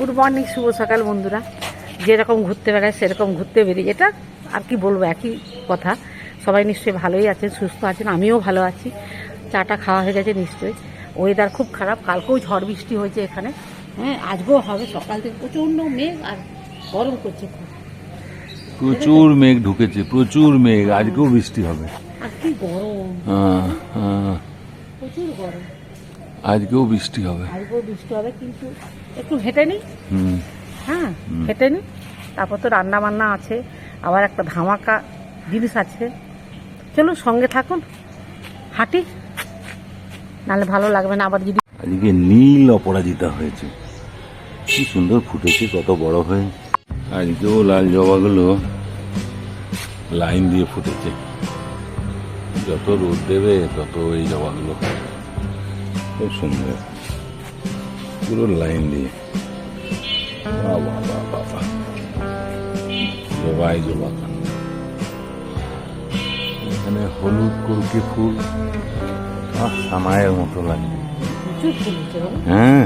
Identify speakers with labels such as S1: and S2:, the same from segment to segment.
S1: Good morning শুভ সকাল বন্ধুরা। যেরকম ঘুরতে বেড়ায় সেরকম ঘুরতে বেরিয়ে এটা আর কি বলব একই কথা। সবাই নিশ্চয়ই ভালোই আছেন সুস্থ আছেন আমিও ভালো আছি। চাটা খাওয়া হয়ে গেছে নিশ্চয়ই। ওয়েদার খুব খারাপ কালকেও ঝড় বৃষ্টি হয়েছে এখানে। হ্যাঁ আজকেও হবে সকাল থেকে প্রচণ্ড মেঘ আর গরম করছে খুব।
S2: প্রচুর মেঘ ঢুকেছে প্রচুর মেঘ আজকেও বৃষ্টি হবে।
S1: আর কি গরম।
S2: হ্যাঁ, হ্যাঁ,
S1: প্রচুর গরম।
S2: আজকেও বৃষ্টি হবে।
S1: আজকেও বৃষ্টি হবে কিন্তু একটু হেঁটে নিই হ্যাঁ হেঁটে নিই তারপর তো রান্না বান্না আছে আবার একটা ধামাকা জিনিস আছে। চলুন সঙ্গে থাকুন হাঁটি। নাহলে ভালো লাগবে না আবার যদি
S2: আজকে নীল অপরাজিতা হয়েছে। কি সুন্দর ফুটেছে কত বড় হয়ে। আজকেও লাল জবাগুলো লাইন দিয়ে ফুটেছে। যত রোদ দেবে তত এই জবাগুলো খুব সুন্দর। পুরো লাইন দিয়ে। বাবা বাবা বাবা জবাই জবা খান এখানে হলুদ কলকে ফুল। সামায়ের মতো লাগে। হ্যাঁ।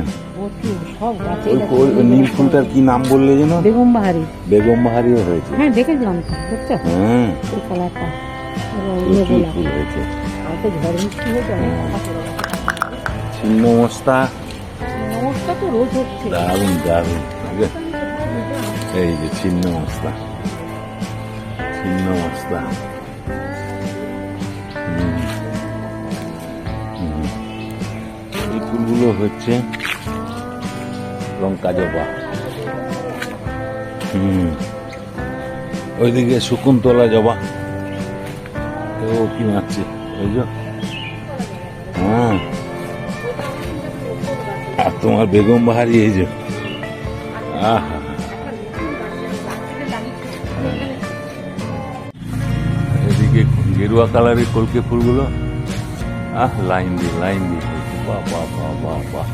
S2: নীল ফুলটার কি নাম বললে যেন?
S1: বেগম বাহারি।
S2: বেগম বাহারিও হয়েছে।
S1: হ্যাঁ দেখেছিলাম দেখছ?
S2: হ্যাঁ।
S1: কালারটা
S2: ফুল হয়েছে। মস্তা
S1: নমস্কার তো রোজ হচ্ছে
S2: দারুণ দারুণ? এই যে ছিন্ন মস্তা ছিন্ন মস্তা। এই ফুলগুলো হচ্ছে লঙ্কা জবা হুম ওইদিকে শকুন্তলা জবা ও কি মারছে ওই যে আর তোমার বেগম বাহারি এই যে। আহা। এদিকে গেরুয়া কালারের কলকে ফুলগুলো। আহ, লাইন দিয়ে লাইন দিয়ে বাহ বাহ বাহ বাহ বাহ।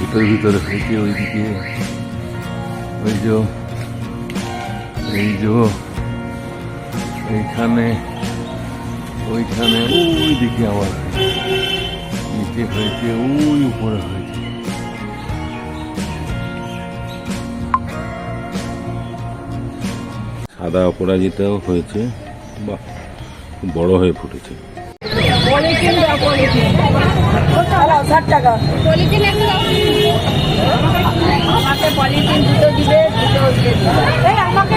S2: ভিতরে ভিতরে হয়েছে ওইদিকে। ওই যে, এই যে, এইখানে, ওইখানে ওই দিকে আবার। নিচে হয়েছে, ওই উপরে হয়েছে। সাদা অপরাজিতাও হয়েছে বাহ বড় হয়ে ফুটেছে।
S3: পলিথিন একটা দিবে আমাকে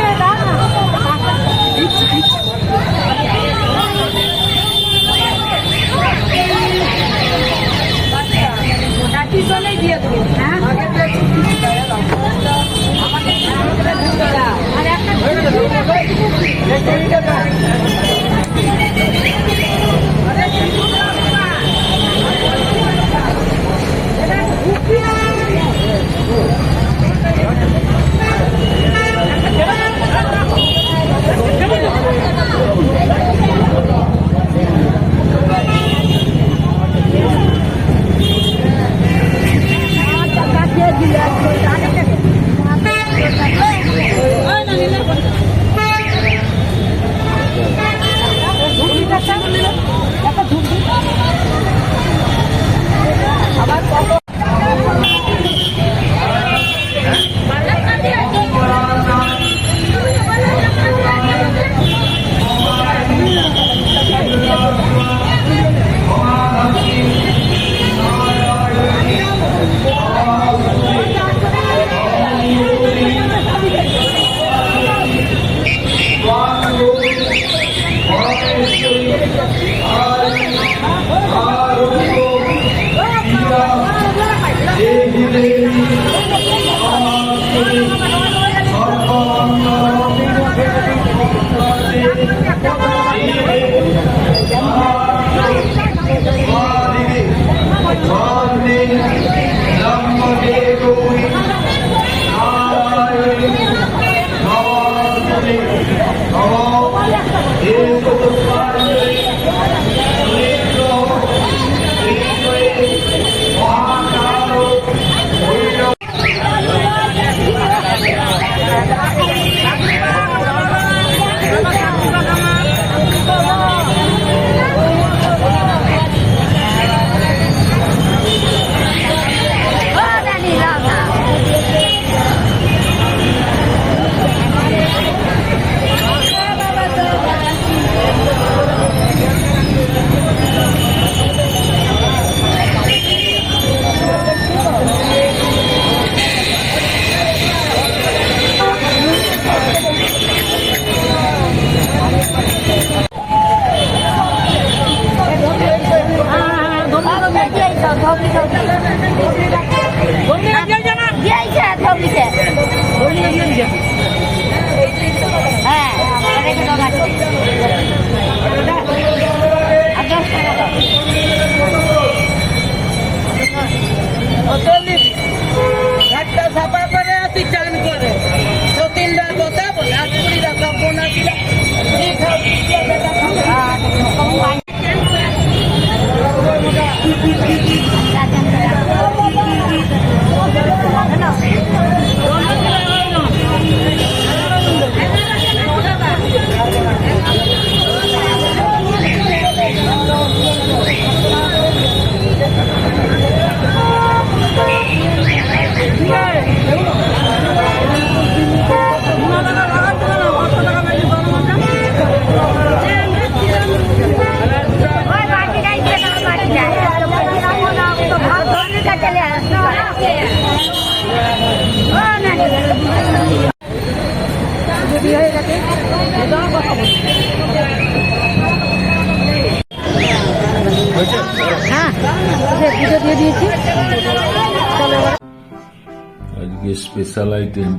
S2: স্পেশাল আইটেম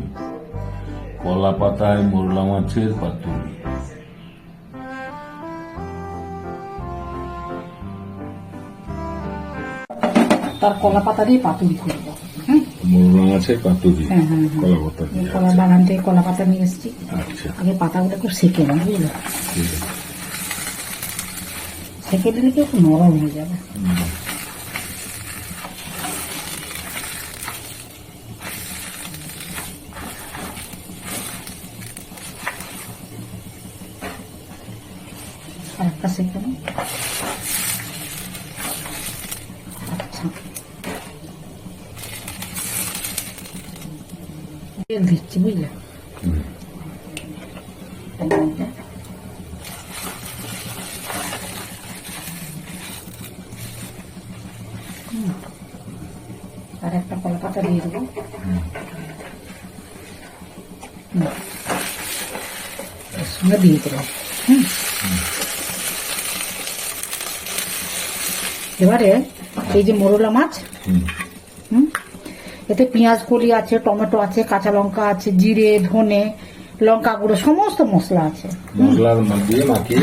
S2: কলা পাতায় মোরলা মাছের পাতুরি।
S1: তার কলা পাতা দিয়ে পাতুরি করব হুম
S2: মোরলা মাছের পাতুরি
S1: হ্যাঁ, হ্যাঁ, হ্যাঁ।
S2: কলা পাতা দিয়ে
S1: কলা বাগান থেকে কলা পাতা নিয়ে এসেছি।
S2: আচ্ছা।
S1: আগে পাতাগুলো একটু সেকে না বুঝলো? সেকে দিলে কি একটু নরম হয়ে যাবে আর একটা সেকে না আচ্ছা
S2: হুম।
S1: আর একটা কলা পাতা দিয়ে দেবো। এর সঙ্গে দিয়ে দেবো হুম এবারে এই যে মোরলা মাছ এতে পেঁয়াজ কলি আছে টমেটো আছে কাঁচা লঙ্কা আছে জিরে ধনে লঙ্কা গুঁড়ো সমস্ত মশলা আছে।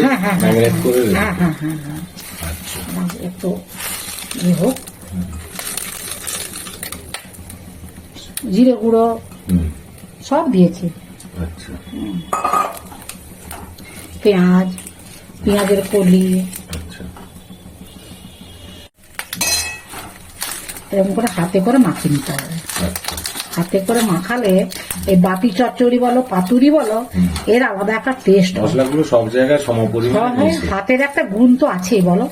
S1: হ্যাঁ হ্যাঁ হ্যাঁ হ্যাঁ। হ্যাঁ হ্যাঁ হ্যাঁ একটু ইয়ে হোক। জিরে গুঁড়ো সব দিয়েছি।
S2: আচ্ছা।
S1: পেঁয়াজ পেঁয়াজের কলি।
S2: আচ্ছা।
S1: এরকম করে হাতে করে মাখিয়ে নিতে হবে। হাতে করে মাখালে এই বাটি চচ্চড়ি বলো পাতুরি বলো এর আলাদা একটা টেস্ট
S2: মশলাগুলো সব জায়গায় সমপরিমাণে
S1: হাতের একটা গুণ তো আছেই বলো।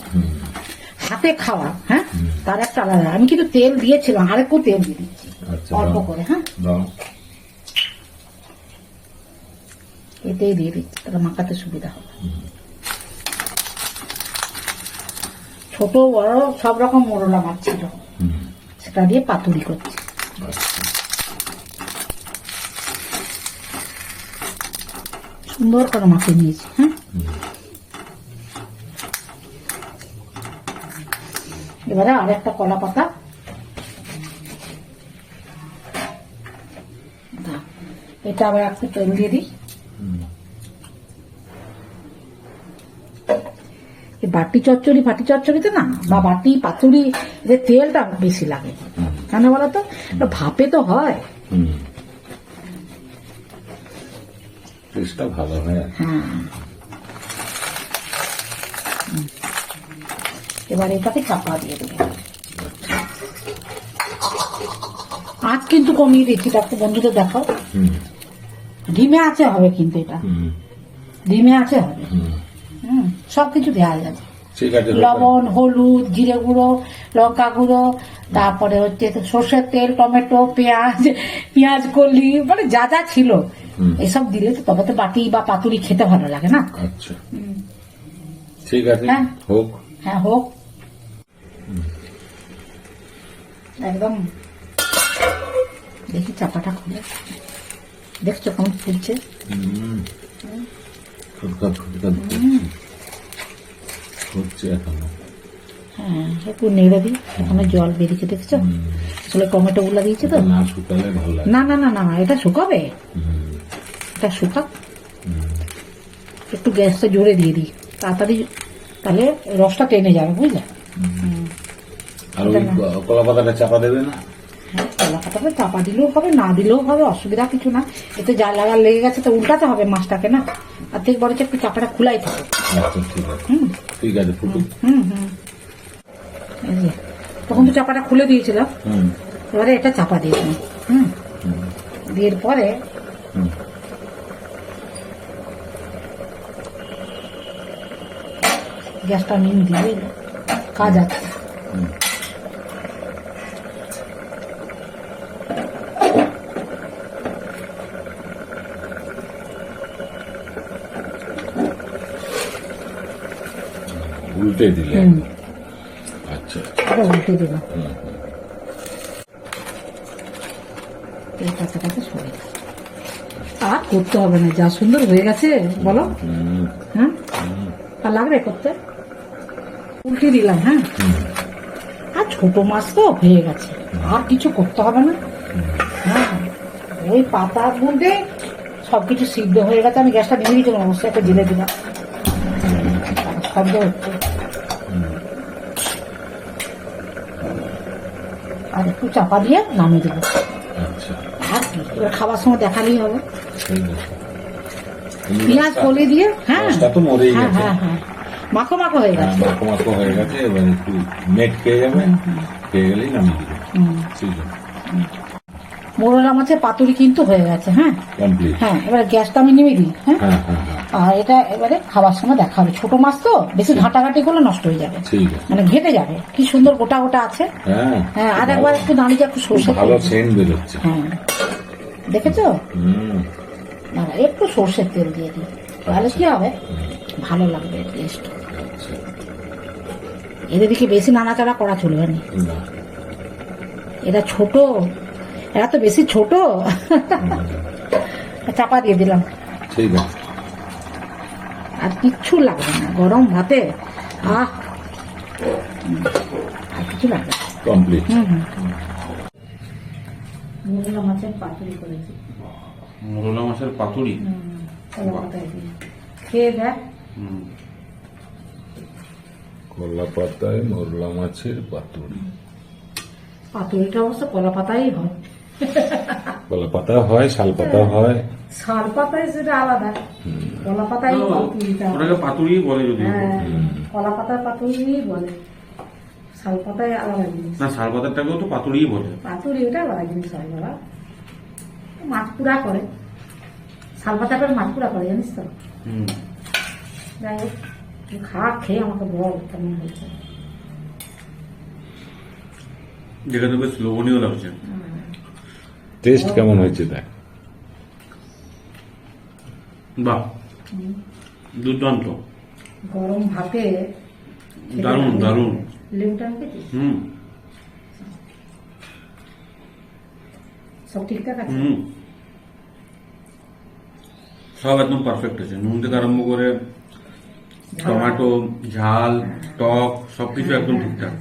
S1: হাতে খাওয়া হ্যাঁ তার একটা আলাদা। আমি কিন্তু তেল দিয়েছিলাম আরেকটু তেল দিয়ে দিচ্ছি
S2: আচ্ছা
S1: অল্প করে হ্যাঁ। এতেই দিয়ে দিচ্ছি তাহলে মাখাতে সুবিধা হবে। ছোট বড় সব রকম মোরলা মাছ ছিল। সেটা দিয়ে পাতুরি করছি। সুন্দর করে মাখিয়ে নিয়েছি হ্যাঁ? এবারে আর একটা কলা পাতা। এটা আবার একটু তেল দিয়ে দিই। বাটি চচ্চড়ি ফাটি চচ্চড়িতে না, বা বাটি, পাতুরি যে তেলটা বেশি লাগে। কেন বলো তো এটা ভাপে তো হয়।
S2: হুম। টেস্টটা ভালো হয়।
S1: এবার এটাকে চাপা দিয়ে দেবো। আজ কিন্তু কমিয়ে দিচ্ছি তাকে বন্ধুদের দেখাও।
S2: হুম।
S1: ডিমে আছে হবে কিন্তু এটা। ডিমে আছে হবে।
S2: হুম।
S1: হুম সব কিছু দেওয়া যাবে। লবণ হলুদ জিরে গুঁড়ো লঙ্কা গুঁড়ো তারপরে হচ্ছে সর্ষের তেল টমেটো পেঁয়াজ পেঁয়াজ কলি মানে যা যা ছিল এসব দিলে তো তবে তো বাটি বা পাতুরি খেতে ভালো লাগে না?
S2: আচ্ছা। ঠিক আছে
S1: হ্যাঁ।
S2: হোক।
S1: হ্যাঁ হোক। একদম। দেখি চাপাটা খুলে। দেখছ কেমন ফুলছে?
S2: হুম। ফুটকা ফুটকা ফুটছে এখনও।
S1: হ্যাঁ একটু নেড়ে দিই। ওখানে জল বেরিয়েছে দেখছ? আসলে টমেটো গুলা দিয়েছে তো।
S2: না শুকালে ভালো লাগে।
S1: না না না না এটা শুকাবে। এটা শুকা একটু গ্যাসটা জোরে দিয়ে দিই। তাড়াতাড়ি তাহলে রসটা টেনে যাবে বুঝলে?
S2: আর কলা পাতাটা চাপা দেবে না?
S1: হ্যাঁ কলা পাতাটা চাপা দিলেও হবে না দিলেও হবে অসুবিধা কিছু না। এতে যা লাগা লেগে গেছে তো উল্টাতে হবে মাছটাকে না? আর থেকে বরঞ্চ একটু চাপাটা খুলাই থাকে।
S2: আচ্ছা ঠিক আছে।
S1: হুম। হুম হুম। তখন তো চাপাটা খুলে দিয়েছিলাম
S2: হুম।
S1: এবারে এটা চাপা দিয়েছিলাম হুম। দিয়ে পরে গ্যাসটা নিয়ে দিয়ে কাজ আছে।
S2: উল্টে দিলে আচ্ছা।
S1: উল্টে দেব। এই সরে আর করতে হবে না যা সুন্দর হয়ে গেছে বলো। হ্যাঁ আর লাগবে করতে? উল্টে দিলাম হ্যাঁ? আর ছোট মাছ তো হয়ে গেছে। আর কিছু করতে হবে না। হ্যাঁ ওই পাতার মধ্যে সব কিছু সিদ্ধ হয়ে গেছে। আমি গ্যাসটা ভেঙে দিয়েছিলাম অবশ্যই একটা জেলে দিলাম। শব্দ হচ্ছে। আর একটু চাপা দিয়ে নামিয়ে দেবো।
S2: আচ্ছা।
S1: আর কি এবার খাবার সময় দেখালেই হবে। পেঁয়াজ কলে দিয়ে হ্যাঁ। হ্যাঁ হ্যাঁ হ্যাঁ। মাখো মাখো হয়ে
S2: হ্যাঁ
S1: গেছে
S2: মাখো মাখো হয়ে গেছে এবার একটু মেট খেয়ে যাবে। খেয়ে গেলেই নামিয়ে দিবে।
S1: মোরলা মাছের পাতুরি কিন্তু হয়ে গেছে হ্যাঁ। হ্যাঁ এবার গ্যাসটা আমি নেমে দিই হ্যাঁ।
S2: হ্যাঁ হ্যাঁ হ্যাঁ।
S1: আর এটা এবারে খাবার সময় দেখা হবে। ছোট মাছ তো বেশি ঘাটাঘাটি করলে নষ্ট হয়ে যাবে। মানে ঘেটে যাবে। কি সুন্দর গোটা গোটা আছে।
S2: হ্যাঁ
S1: হ্যাঁ আর একবার একটু দাঁড়িয়ে একটু সর্ষে
S2: ভালো। সেন্ট
S1: হ্যাঁ। দেখেছ? দাঁড়া, একটু সর্ষের তেল দিয়ে দিই। তাহলে কি হবে? ভালো লাগবে টেস্ট
S2: আচ্ছা।
S1: এদের দিকে বেশি নাড়াচাড়া করা চলবে না।
S2: না।
S1: এরা ছোট। এরা তো বেশি ছোট। চাপা দিয়ে দিলাম।
S2: ঠিক আছে।
S1: আর কিচ্ছু লাগবে না। গরম ভাতে? আহ! আর কিছু লাগবে
S2: কমপ্লিট
S1: হুম হুম। মুরলা মাছের পাতুরি করেছি।
S4: মোরলা মাছের পাতুরি?
S1: হুম, কলা পাতায় দিয়ে। খেয়ে দেখ।
S4: হুম।
S2: কলা পাতায় মোরলা মাছের পাতুরি।
S1: পাতুরিটা অবশ্য কলা পাতাই হয়।
S2: কলা পাতা হয় শাল পাতা হয়।
S1: শাল পাতায় সেটা আলাদা কলা পাতুরিটা
S4: ওটাকে পাতুরি বলে যদি
S1: হ্যাঁ কলা পাতার পাতুরি বলে। শাল পাতায় আলাদা জিনিস।
S4: না শাল পাতাটাকেও তো পাতুরিই বলে।
S1: পাতুরি ওটা আলাদা জিনিস হয় বাবা। করে। শাল পাতা করে করে জানিস তো?
S4: হুম।
S1: যাই হোক খা খেয়ে আমাকে বল কেমন হয়েছে।
S4: তো বেশ লোভনীয় লাগছে।
S2: টেস্ট কেমন হয়েছে দেখ।
S4: বাহ দুর্দান্ত।
S1: গরম ভাতে
S4: দারুণ দারুণ।
S1: লেবুটা
S4: হুম।
S1: সব ঠিকঠাক আছে?
S4: হুম। সব একদম পারফেক্ট আছে। নুন থেকে আরম্ভ করে টমেটো ঝাল টক সবকিছু একদম ঠিকঠাক।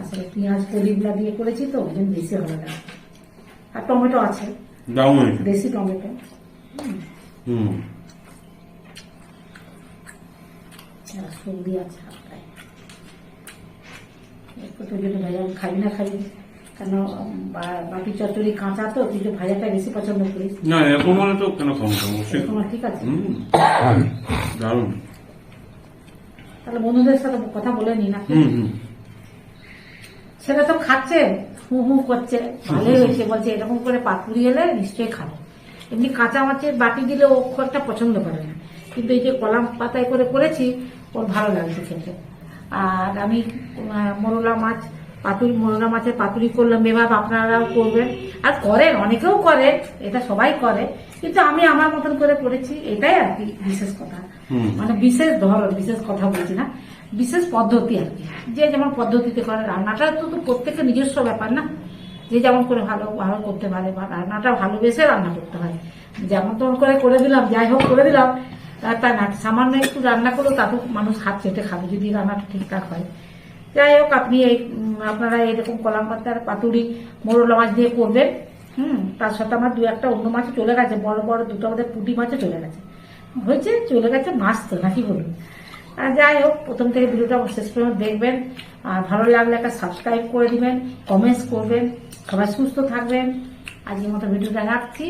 S1: আসলে পেঁয়াজ কলিগুলা দিয়ে করেছি তো ওই জন্য বেশি ভালো লাগে আর টমেটো আছে।
S4: হয়েছে।
S1: দেশি টমেটো।
S4: হুম
S1: সবজি আছে হালকায় একটু তো যদি ভাজা আমি না খাই কেন বাটি চচ্চড়ি কাঁচা তো তুই তো ভাজাটা বেশি পছন্দ করিস।
S4: না এরকম হলে তো কেন খাব
S1: তোমার ঠিক আছে।
S4: দারুণ।
S1: তাহলে বন্ধুদের সাথে কথা বলে নি না।
S4: হুম হুম।
S1: সেটা তো খাচ্ছে হু হু করছে ভালোই হয়েছে বলছে এরকম করে পাতুরি এলে নিশ্চয়ই খাব। এমনি কাঁচা মাছের বাটি দিলে ও খুব একটা পছন্দ করে না। কিন্তু এই যে কলাম পাতায় করে করেছি ওর ভালো লাগছে খেতে। আর আমি মোরলা মাছ পাতুরি মোরলা মাছের পাতুরি করলাম। এভাবে আপনারাও করবেন। আর করেন অনেকেও করে এটা সবাই করে। কিন্তু আমি আমার মতন করে করেছি এটাই আর কি বিশেষ কথা। মানে বিশেষ ধরন বিশেষ কথা বলছি না। বিশেষ পদ্ধতি আর কি। যে যেমন পদ্ধতিতে করে রান্নাটা তো তো প্রত্যেকের নিজস্ব ব্যাপার না। যে যেমন করে ভালো ভালো করতে পারে বা রান্নাটা ভালোবেসে রান্না করতে হয় যেমন তেমন করে করে দিলাম, যাই হোক করে দিলাম। তা- না, সামান্য একটু রান্না করলেও তাতেও মানুষ হাত চেটে খাবে যদি রান্নাটা ঠিকঠাক হয়। যাই হোক, আপনি এই আপনারা এরকম কলাম পাতার পাতুরি, মোরলা মাছ দিয়ে করবেন। হুম, তার সাথে আমার দু একটা অন্য মাছও চলে গেছে, বড় বড় দুটো আমাদের পুঁটি মাছও চলে গেছে। হয়েছে, চলে গেছে মাছ তো, নাকি বলুন? আর যাই হোক, প্রথম থেকে ভিডিওটা শেষ পর্যন্ত দেখবেন। আর ভালো লাগলে একটা সাবস্ক্রাইব করে দিবেন, কমেন্টস করবেন। সবাই সুস্থ থাকবেন। আজকের মতো ভিডিওটা রাখছি।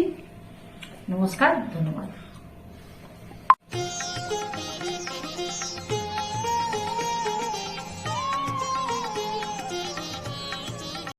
S1: নমস্কার ধন্যবাদ।